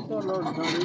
কত লোড ধরি?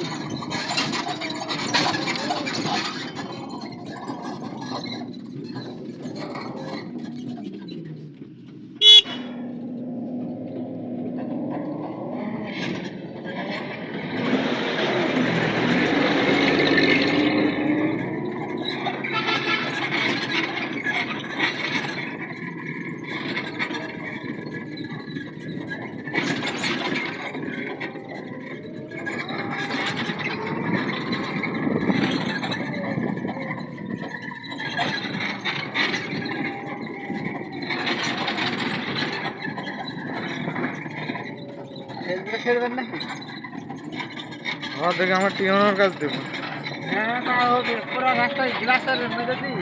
কাছে খেলবেন নাকি? ঘর থেকে আমার টিউনের কাছে দেবো। হ্যাঁ তা হবে পুরো রাস্তায় গ্লাসের মেরে দিই